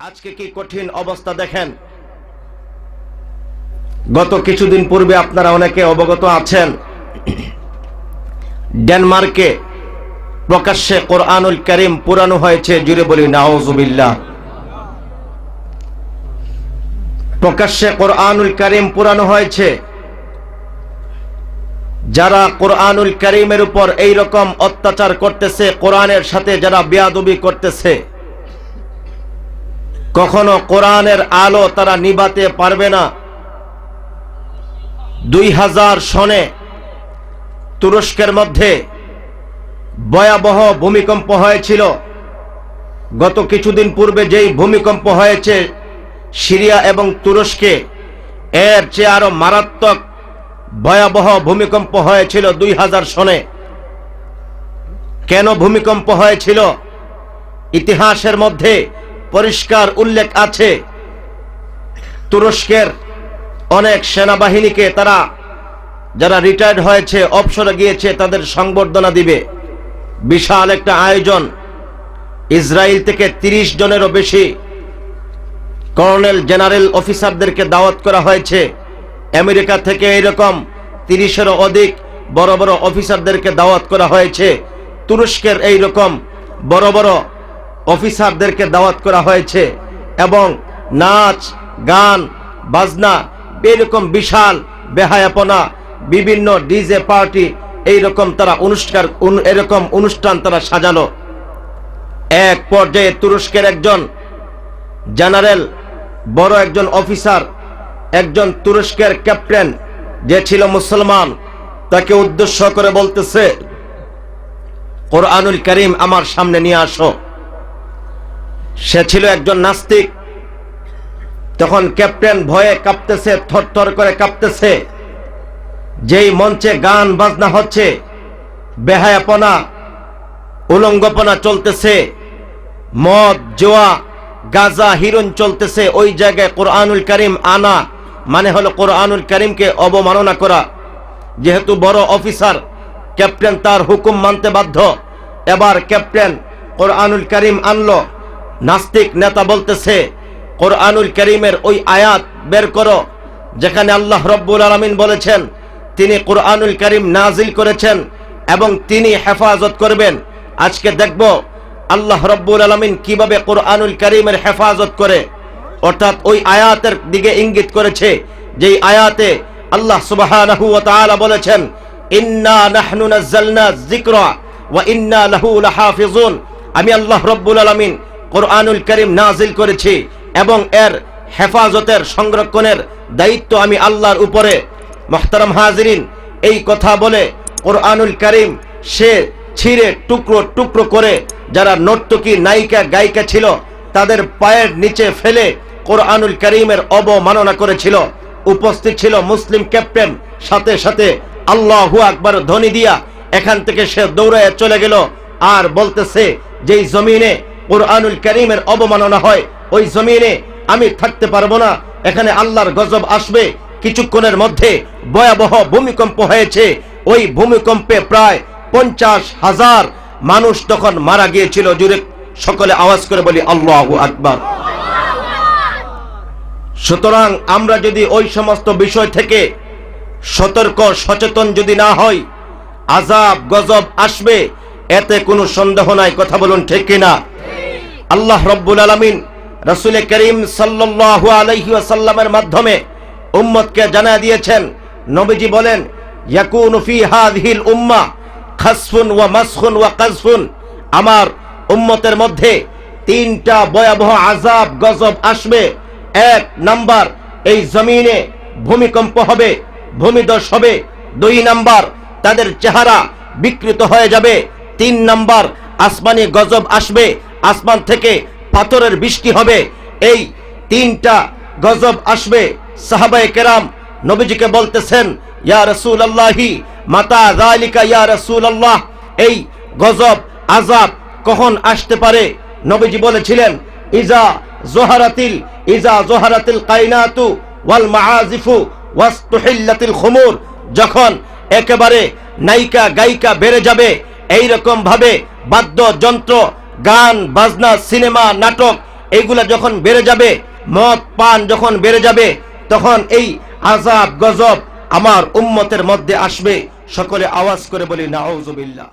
আজকে কি কঠিন অবস্থা দেখেন? গত কিছুদিন পূর্বে আপনারা অনেকে অবগত আছেন। ডেনমার্কে প্রকাশ্যে কোরআনুল করিম পুরানো হয়েছে, জুড়ে বলি নাওজুবিল্লাহ প্রকাশ্যে কোরআনুল করিম পুরানো হয়েছে। যারা কোরআনুল করিমের উপর এই রকম অত্যাচার করতেছে, কোরআনের সাথে যারা বেয়াদবি করতেছে কখনো কোরআনের আলো তারা নিবাতে পারবে না। দুই হাজার সনে তুরস্কের মধ্যে ভয়াবহ ভূমিকম্প হয়েছিল। গত কিছুদিন পূর্বে যেই ভূমিকম্প হয়েছে, সিরিয়া এবং তুরস্কে, এর চেয়ে আরও মারাত্মক ভয়াবহ ভূমিকম্প হয়েছিল দুই হাজার সনে। কেন ভূমিকম্প হয়েছিল? ইতিহাসের মধ্যে পরিষ্কার উল্লেখ আছে। তুরস্কের অনেক সেনাবাহিনীকে তারা যারা রিটায়ার্ড হয়েছে অবসরে গিয়েছে, তাদের সংবর্ধনা দিবে। বিশাল একটা আয়োজন। ইসরায়েল থেকে তিরিশ জনেরও বেশি কর্নেল জেনারেল অফিসারদেরকে দাওয়াত করা হয়েছে। আমেরিকা থেকে এরকম তিরিশেরও অধিক বড় বড় অফিসারদেরকে দাওয়াত করা হয়েছে। তুরস্কের এই রকম বড় বড় অফিসারদেরকে দাওয়াত করা হয়েছে এবং নাচ, গান, বাজনা, এরকম বিশাল বেহায়াপনা, বিভিন্ন ডিজে পার্টি এই রকম তারা অনুষ্ঠান এরকম অনুষ্ঠান তারা সাজানো এক পর্যায়ে তুরস্কের একজন জেনারেল, বড় একজন অফিসার, একজন তুরস্কের ক্যাপ্টেন, যে ছিল মুসলমান, তাকে উদ্দেশ্য করে বলতেছে, কোরআনুল করিম আমার সামনে নিয়ে আসো। সে ছিল একজন নাস্তিক। তখন ক্যাপ্টেন ভয়ে কাঁপতেছে, থরথর করে কাঁপতেছে। যেই মঞ্চে গান বাজনা হচ্ছে, বেহায়াপনা, উলঙ্গপনা চলতেছে, মদ, জোয়া, গাজা, হিরণ চলতেছে। ওই জায়গায় কোরআনুল করিম আনা মানে হলো কোরআনুল করিমকে অবমাননা করা। যেহেতু বড় অফিসার, ক্যাপ্টেন তার হুকুম মানতে বাধ্য। এবার ক্যাপ্টেন কোরআনুল করিম আনলো। নাস্তিক নেতা বলতেছে, কোরআনুল করিমের ওই আয়াত বের করো, যেখানে আল্লাহ রব্বুল আলমিন বলেছেন, তিনি কোরআনুল করিম নাজিল করেছেন এবং তিনি হেফাজত করবেন। আজকে দেখব আল্লাহ রব্বুল আলমিন কীভাবে কোরআনুল করিমের হেফাজত করে। অর্থাৎ ওই আয়াতের দিকে ইঙ্গিত করেছে, যেই আয়াতে আল্লাহ তাআলা বলেছেন, ইন্না নাহনু ইন্না আমি আল্লাহ রব্বুল আলামিন কোরআনুল করিম নাজিল করেছি এবং এর হেফাজতের সংরক্ষণের দায়িত্ব আমি আল্লাহর উপরে। মোহতারাম হাজিরিন, এই কথা বলে কোরআনুল করিম সে ছিঁড়ে টুকরো টুকরো করে যারা নর্তকী, নায়িকা, গায়িকা ছিল তাদের পায়ের নিচে ফেলে কোরআনুল করিমের অবমাননা করেছিল। উপস্থিত ছিল মুসলিম ক্যাপ্টেন, সাথে সাথে আল্লাহু আকবার ধ্বনি দিয়া এখান থেকে সে দৌড়ায় চলে গেল। আর বলতেছে, যেই জমিনে কোরআনুল করিমের অবমাননা হয়। ওই জমিনে আমি থাকতে পারব না। এখানে আল্লাহর গজব আসবে। কিছুক্ষণের মধ্যে ভয়াবহ ভূমিকম্প হয়েছে। ওই ভূমিকম্পে প্রায় পঞ্চাশ হাজার মানুষ তখন মারা গিয়েছিল। জুড়ে সকলে আওয়াজ করে বলি, আল্লাহু আকবার। সুতরাং আমরা যদি ওই সমস্ত বিষয় থেকে সতর্ক, সচেতন যদি না হই আজাব গজব আসবে। এতে কোনো সন্দেহ নাই। কথা বলুন ঠিক কিনা? আল্লাহ রব্বুল আলমিন রসুল করিম সাল্লাল্লাহু আলাইহি ওয়াসাল্লামের মাধ্যমে উম্মতকে জানা দিয়েছেন। নবীজি বলেন উম্মাহ খাসফুন ওয়া মাসখুন ওয়া কাযফুন। আমার উম্মতের মধ্যে তিনটা ভয়াবহ আজাব গজব আসবে। এক নাম্বার, এই জমিনে ভূমিকম্প হবে, ভূমিদশ হবে। দুই নাম্বার, তাদের চেহারা বিকৃত হয়ে যাবে। তিন নাম্বার, আসমানি গজব আসবে। আসমান থেকে পাথরের বৃষ্টি হবে। এই তিনটা গজব আসবে। সাহাবায়ে কেরাম নবীজিকে বলতেছেন, ইয়া রসুল আল্লাহি মাতা জালিকা ইয়া রসুল আল্লাহ এই গজব আজাব কখন আসতে পারে? নবীজি বলেছিলেন, ইজা জোহারাতিল ইজা জোহারাতিল কাইনাতু ওয়াল মাআজিফু ওয়াস্তুহিল্লাতিল খুমুর। যখন একেবারে নায়িকা গায়িকা বেড়ে যাবে এই রকম ভাবে বাদ্য যন্ত্র গান, বাজনা, সিনেমা, নাটক, এইগুলা যখন বেড়ে যাবে, মদ, পান যখন বেড়ে যাবে, তখন এই আজাব গজব আমার উম্মতের মধ্যে আসবে। সকলে আওয়াজ করে বলি, নাউজুবিল্লাহ।